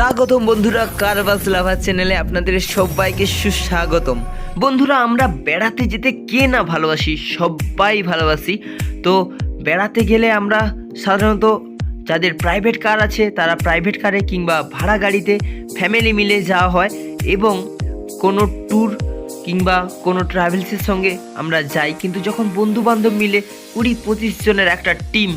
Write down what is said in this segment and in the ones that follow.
সুস্বাগতম বন্ধুরা কারবাস লাভার চ্যানেলে আপনাদের সবাইকে সুস্বাগতম। বন্ধুরা, আমরা বেড়াতে যেতে কে না ভালোবাসি, সবাই ভালোবাসি। তো বেড়াতে গেলে আমরা সাধারণত যাদের প্রাইভেট কার আছে, তারা প্রাইভেট কারে কিংবা ভাড়া গাড়িতে ফ্যামিলি মিলে যাওয়া হয় এবং কোনো ট্যুর কিংবা কোনো ট্রাভেলসের সঙ্গে আমরা যাই। কিন্তু যখন বন্ধু বান্ধব মিলে কুড়ি পঁচিশ জনের একটা টিম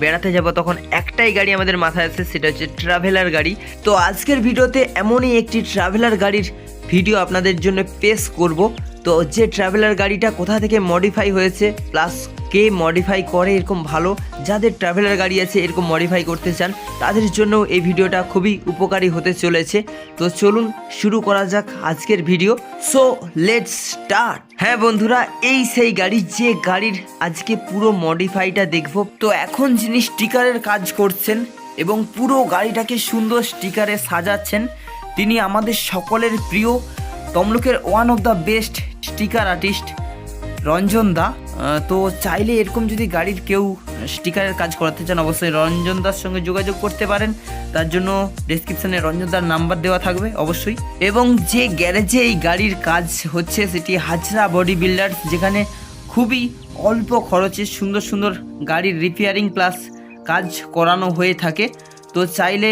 বেড়াতে যাব তখন একটাই গাড়ি আমাদের মাথায় আসে সেটা হচ্ছে ট্রাভেলার গাড়ি। তো আজকের ভিডিওতে এমনই একটি ট্রাভেলার গাড়ির ভিডিও আপনাদের জন্য পেশ করব। তো যে ট্রাভেলার গাড়িটা কোথা থেকে মডিফাই হয়েছে প্লাস কে মডিফাই করে এরকম ভালো? যাদের ট্রাভেলার গাড়ি আছে এরকম মডিফাই করতে চান, তাদের জন্য এই ভিডিওটা খুবই উপকারী হতে চলেছে। তো চলুন শুরু করা যাক আজকের ভিডিও। সো লেটস স্টার্ট হ্যাঁ বন্ধুরা, এই সেই গাড়ি, যে গাড়ির আজকে পুরো মডিফাইটা দেখব। তো এখন যিনি স্টিকারের কাজ করছেন এবং পুরো গাড়িটাকে সুন্দর স্টিকারে সাজাচ্ছেন, তিনি আমাদের সকলের প্রিয়, তমলুকের one of the best sticker artist Ranjan দা তো চাইলে এরকম যদি গাড়ির কেউ স্টিকারের কাজ করাতে চান, অবশ্যই রঞ্জন দার সঙ্গে যোগাযোগ করতে পারেন। তার জন্য ডেসক্রিপশনে রঞ্জন দার নাম্বার দেওয়া থাকবে, অবশ্যই। এবং যে গ্যারেজে এই গাড়ির কাজ হচ্ছে, সেটি হাজরা বডি বিল্ডার যেখানে খুবই অল্প খরচে সুন্দর সুন্দর গাড়ির রিপেয়ারিং প্লাস কাজ করানো হয়ে থাকে। তো চাইলে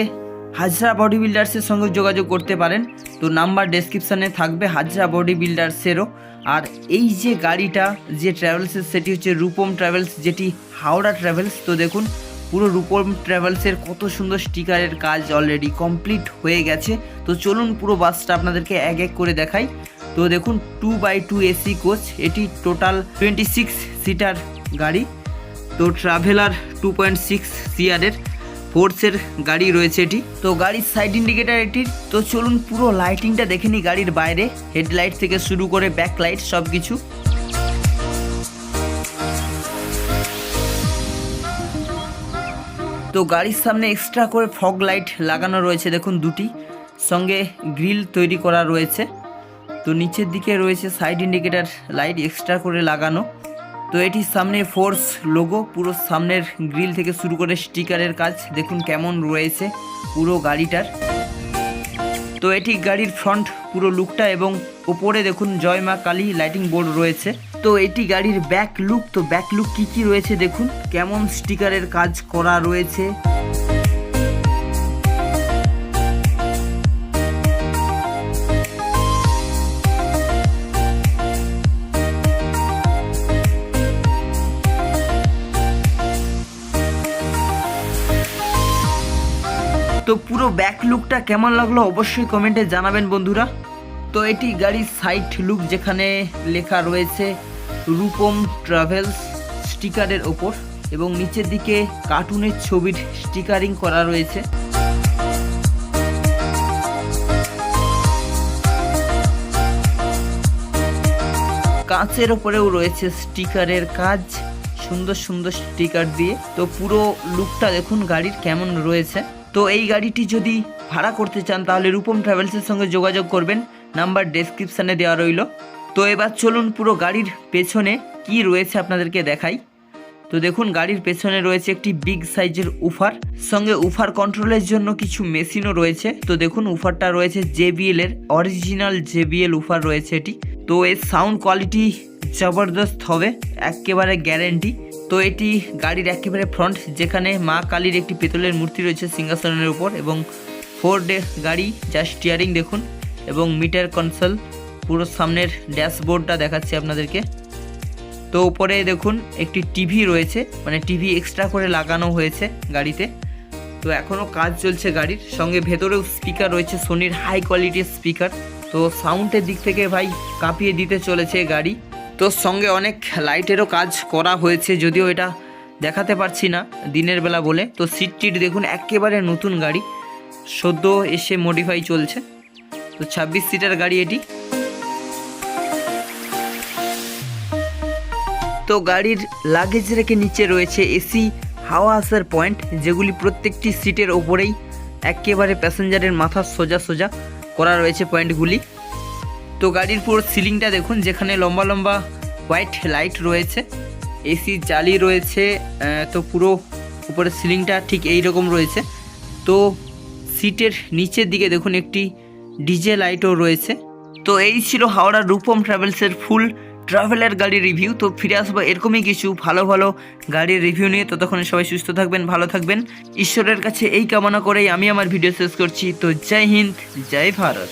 হাজরা বডি বিল্ডার্সের সঙ্গে যোগাযোগ করতে পারেন। তো নাম্বার ডেসক্রিপশানে থাকবে হাজরা বডি বিল্ডার্সেরও। আর এই যে গাড়িটা, যে ট্রাভেলসের সেটি হচ্ছে রূপম ট্রাভেলস যেটি হাওড়া ট্রাভেলস তো দেখুন, পুরো রূপম ট্রাভেলসের কত সুন্দর স্টিকারের কাজ অলরেডি কমপ্লিট হয়ে গেছে। তো চলুন পুরো বাসটা আপনাদেরকে এক এক করে দেখাই। তো দেখুন two by two AC coach এটি টোটাল টোয়েন্টি সিক্স সিটার গাড়ি। তো ট্রাভেলার টু পয়েন্ট সিক্স সিআরের ফোর্সের গাড়ি রয়েছে এটি। তো গাড়ির সাইড ইন্ডিকেটার এটির তো চলুন পুরো লাইটিংটা দেখে নিই গাড়ির বাইরে। হেডলাইট থেকে শুরু করে ব্যাক লাইট সব কিছু তো গাড়ির সামনে এক্সট্রা করে ফগ লাইট লাগানো রয়েছে, দেখুন দুটি। সঙ্গে গ্রিল তৈরি করা রয়েছে। তো নিচের দিকে রয়েছে সাইড ইন্ডিকেটার লাইট এক্সট্রা করে লাগানো। তো এটির সামনে ফোর্স লোগো, পুরো সামনের গ্রিল থেকে শুরু করে স্টিকারের কাজ। দেখুন কেমন রয়েছে পুরো গাড়িটার। তো এটি গাড়ির ফ্রন্ট পুরো লুকটা এবং ওপরে দেখুন জয় মা কালী লাইটিং বোর্ড রয়েছে। তো এটি গাড়ির ব্যাক লুক তো ব্যাক লুক কি কি রয়েছে দেখুন। কেমন স্টিকারের কাজ করা রয়েছে। তো পুরো ব্যাক লুকটা কেমন লাগল অবশ্যই কমেন্টে জানাবেন বন্ধুরা। তো এটি গাড়ির সাইড লুক যেখানে লেখা রয়েছে, রূপম ট্রাভেলস স্টিকারের ওপর এবং নিচের দিকে কার্টুনের ছবির স্টিকারিং করা রয়েছে। কাঁচের ওপরেও রয়েছে স্টিকারের কাজ, সুন্দর সুন্দর স্টিকার দিয়ে। তো পুরো লুকটা দেখুন গাড়ির কেমন রয়েছে। তো এই গাড়িটি যদি ভাড়া করতে চান, তাহলে রূপম ট্রাভেলসের সঙ্গে যোগাযোগ করবেন। নাম্বার ডেসক্রিপশানে দেওয়া রইল। তো এবার চলুন পুরো গাড়ির পেছনে কি রয়েছে আপনাদেরকে দেখাই। তো দেখুন, গাড়ির পেছনে রয়েছে একটি বিগ সাইজের উফার সঙ্গে উফার কন্ট্রোলের জন্য কিছু মেশিনও রয়েছে। তো দেখুন উফারটা রয়েছে জেবিএল এর। অরিজিনাল জেবিএল উফার রয়েছে এটি। তো এর সাউন্ড কোয়ালিটি জবরদস্ত হবে। একেবারে গ্যারেন্টি তো এটি গাড়ির একেবারে ফ্রন্ট যেখানে মা কালীর একটি পেতলের মূর্তি রয়েছে সিংহাসনের উপর এবং ফোর ডে গাড়ি যা স্টিয়ারিং দেখুন, এবং মিটার কনসোল পুরো সামনের ড্যাশবোর্ডটা দেখাচ্ছি আপনাদেরকে। তো উপরে দেখুন, একটি টিভি রয়েছে মানে টিভি এক্সট্রা করে লাগানো হয়েছে গাড়িতে। তো এখনও কাজ চলছে গাড়ির। সঙ্গে ভেতরেও স্পিকার রয়েছে সোনির হাই কোয়ালিটির স্পিকার তো সাউন্ডের দিক থেকে ভাই কাঁপিয়ে দিতে চলেছে গাড়ি। তো সঙ্গে অনেক লাইটেরও কাজ করা হয়েছে, যদিও এটা দেখাতে পারছি না দিনের বেলা বলে। তো সিট টিট দেখুন, একেবারে নতুন গাড়ি। সদ্য এসে মডিফাই চলছে। তো ছাব্বিশ সিটার গাড়ি এটি। তো গাড়ির লাগেজ রেখে নিচে রয়েছে এসি হাওয়া আসার পয়েন্ট যেগুলি প্রত্যেকটি সিটের ওপরেই একেবারে প্যাসেঞ্জারের মাথা সোজা সোজা করা রয়েছে পয়েন্টগুলি তো গাড়ির পুরো সিলিংটা দেখুন, যেখানে লম্বা লম্বা হোয়াইট লাইট রয়েছে এসি জালি রয়েছে তো পুরো উপরে সিলিংটা ঠিক এই রকম রয়েছে। তো সিটের নিচের দিকে দেখুন একটি ডিজে লাইটও রয়েছে। তো এই ছিল হাওড়া রূপম ট্রাভেলসের ফুল ট্রাভেলার গাড়ির রিভিউ। তো ফিরে আসব এরকমই কিছু ভালো ভালো গাড়ির রিভিউ নিয়ে। ততক্ষণে সবাই সুস্থ থাকবেন, ভালো থাকবেন। ঈশ্বরের কাছে এই কামনা করেই আমি আমার ভিডিও শেষ করছি। তো জয় হিন্দ, জয় ভারত।